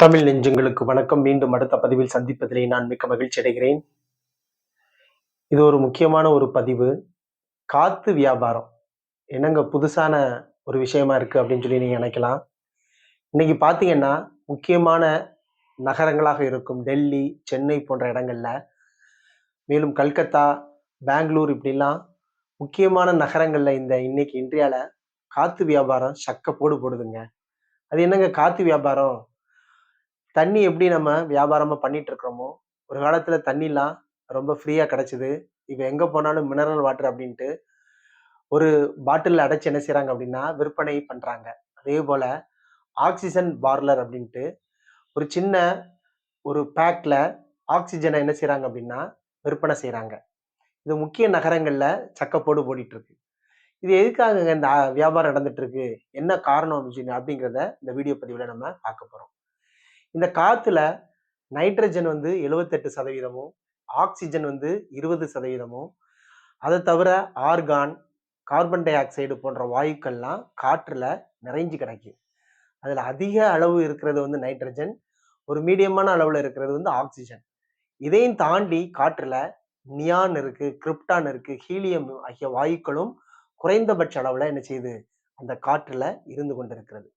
தமிழ் நெஞ்சங்களுக்கு வணக்கம். மீண்டும் அடுத்த பதிவில் சந்திப்பதிலே நான் மிக்க மகிழ்ச்சி அடைகிறேன். இது ஒரு முக்கியமான ஒரு பதிவு. காத்து வியாபாரம். என்னங்க புதுசான ஒரு விஷயமா இருக்கு அப்படின்னு சொல்லி நீங்க நினைக்கலாம். இன்னைக்கு பார்த்தீங்கன்னா முக்கியமான நகரங்களாக இருக்கும். டெல்லி சென்னை போன்ற இடங்கள்ல. மேலும் கல்கத்தா பெங்களூர் இப்படிலாம் முக்கியமான நகரங்கள்ல இந்த இன்னைக்கு இன்றையால காத்து வியாபாரம் சக்க போடு போடுதுங்க. அது என்னங்க காத்து வியாபாரம்? தண்ணி எப்படி நம்ம வியாபாரமா பண்ணிட்டு இருக்கிறோமோ ஒரு காலத்துல தண்ணிலாம் ரொம்ப ஃப்ரீயா கிடைச்சது. இப்போ எங்க போனாலும் மினரல் வாட்டர் அப்படின்ட்டு ஒரு பாட்டில் அடைச்சு என்ன செய்கிறாங்க அப்படின்னா விற்பனை பண்றாங்க. அதே போல ஆக்சிஜன் பார்லர் அப்படின்ட்டு ஒரு சின்ன ஒரு பேக்ல ஆக்சிஜனை என்ன செய்கிறாங்க அப்படின்னா விற்பனை செய்கிறாங்க இது முக்கிய நகரங்கள்ல சக்கப்போடு ஓடிட்டு இருக்கு இது எதுக்காக இந்த வியாபாரம் நடந்துட்டு இருக்கு என்ன காரணம் அப்படின்னு அப்படிங்கிறத இந்த வீடியோ பதிவில் நம்ம பார்க்க போறோம். இந்த காற்றுல நைட்ரஜன் வந்து எழுவத்தெட்டு சதவீதமும் ஆக்சிஜன் வந்து இருபது சதவீதமும் அதை தவிர ஆர்கான் கார்பன் டை ஆக்சைடு போன்ற வாயுக்கள்லாம் காற்றுல நிறைஞ்சு கிடக்கு. அதில் அதிக அளவு இருக்கிறது வந்து நைட்ரஜன் ஒரு மீடியமான அளவில் இருக்கிறது வந்து ஆக்சிஜன் இதையும் தாண்டி காற்றுல நியான் இருக்கு கிரிப்டான் இருக்கு ஹீலியம் ஆகிய வாயுக்களும் குறைந்தபட்ச அளவில் என்ன செய்யுது அந்த காற்றுல இருந்து கொண்டிருக்கிறது.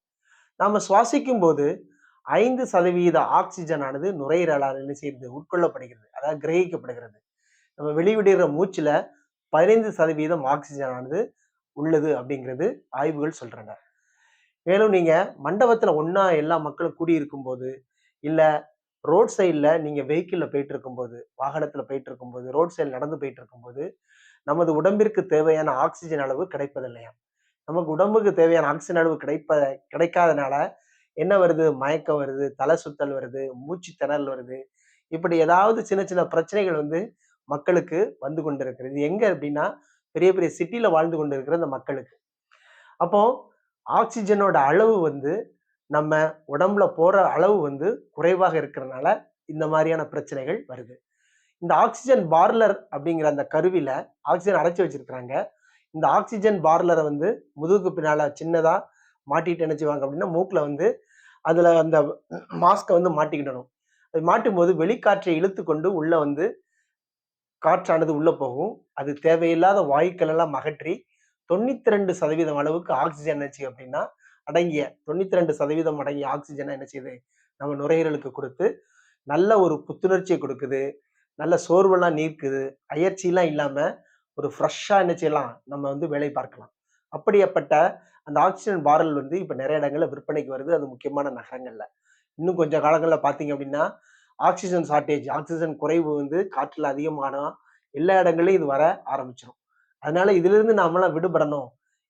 நாம சுவாசிக்கும் போது ஐந்து சதவீத ஆக்சிஜன் ஆனது நுரையீரலால் என்ன செய்யுது உட்கொள்ளப்படுகிறது. அதாவது கிரகிக்கப்படுகிறது. நம்ம வெளிவிடுகிற மூச்சுல பதினைந்து சதவீதம் ஆக்சிஜன் ஆனது உள்ளது அப்படிங்கிறது ஆய்வுகள் சொல்றாங்க. மேலும் நீங்க மண்டபத்துல ஒன்றா எல்லா மக்களும் கூடி இருக்கும்போது இல்ல ரோட் சைடில் நீங்கள் வெஹிக்கிளில் போயிட்டு இருக்கும்போது வாகனத்தில் போயிட்டு இருக்கும்போது ரோட் சைடில் நடந்து போயிட்டு இருக்கும்போது நமது உடம்பிற்கு தேவையான ஆக்சிஜன் அளவு கிடைப்பதில்லையா நமக்கு உடம்புக்கு தேவையான ஆக்சிஜன் அளவு கிடைப்ப கிடைக்காதனால என்ன வருது? மயக்கம் வருது. தலை சுத்தல் வருது. மூச்சு திணறல் வருது. இப்படி ஏதாவது சின்ன சின்ன பிரச்சனைகள் வந்து மக்களுக்கு வந்து கொண்டிருக்கிறது இது எங்க அப்படின்னா பெரிய பெரிய சிட்டியில வாழ்ந்து கொண்டிருக்கிற அந்த மக்களுக்கு. அப்போ ஆக்சிஜனோட அளவு வந்து நம்ம உடம்புல போற அளவு வந்து குறைவாக இருக்கிறதுனால இந்த மாதிரியான பிரச்சனைகள் வருது. இந்த ஆக்சிஜன் பார்லர் அப்படிங்கிற அந்த கருவியில ஆக்சிஜன் அடைச்சி வச்சிருக்கிறாங்க. இந்த ஆக்சிஜன் பார்லரை வந்து முதுகுக்கு பின்னால சின்னதா மாட்டிட்டு என்ன செய்வாங்க அப்படின்னா மூக்கில் வந்து அதில் அந்த மாஸ்கை வந்து மாட்டிக்கிடணும். அது மாட்டும் போது வெளிக்காற்றை இழுத்து கொண்டு உள்ளே வந்து காற்றானது உள்ளே போகும். அது தேவையில்லாத வாயுக்கள் எல்லாம் அகற்றி தொண்ணூத்தி ரெண்டு சதவீதம் அளவுக்கு ஆக்சிஜன் என்ன அப்படின்னா அடங்கிய தொண்ணூத்தி ரெண்டு சதவீதம் அடங்கிய ஆக்சிஜனை என்ன செய்யுது? நம்ம நுரையீரலுக்கு கொடுத்து நல்ல ஒரு புத்துணர்ச்சியை கொடுக்குது. நல்ல சோர்வெல்லாம் நீக்குது அயற்சியெல்லாம் இல்லாமல் ஒரு ஃப்ரெஷ்ஷாக என்ன செய்யலாம்? நம்ம வந்து வேலை பார்க்கலாம். அப்படியாப்பட்ட அந்த ஆக்சிஜன் பாரல் வந்து இப்போ நிறைய இடங்களில் விற்பனைக்கு வருது. அது முக்கியமான நகரங்களில். இன்னும் கொஞ்சம் காலங்களில் பார்த்தீங்க அப்படின்னா ஆக்சிஜன் ஷார்ட்டேஜ் ஆக்சிஜன் குறைவு வந்து காற்றில் அதிகமானா எல்லா இடங்களையும் இது வர ஆரம்பிச்சிடும் அதனால இதுலேருந்து நாமெல்லாம் விடுபடணும்.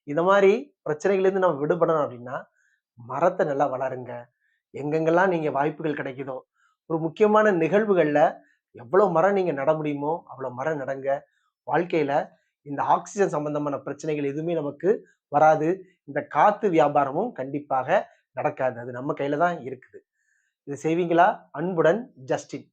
இந்த மாதிரி பிரச்சனைகள்லேருந்து நம்ம விடுபடணும் அப்படின்னா மரத்தை நல்லா வளருங்க. எங்கெங்கெல்லாம் நீங்கள் வாய்ப்புகள் கிடைக்குதோ ஒரு முக்கியமான நிகழ்வுகளில் எவ்வளோ மரம் நீங்கள் நட முடியுமோ அவ்வளோ மரம் நடங்க. வாழ்க்கையில் இந்த ஆக்சிஜன் சம்பந்தமான பிரச்சனைகள் எதுவுமே நமக்கு வராது. இந்த காத்து வியாபாரமும் கண்டிப்பாக நடக்காது. அது நம்ம கையில தான் இருக்குது. இது செய்வீங்களா? அன்புடன் ஜஸ்டின்.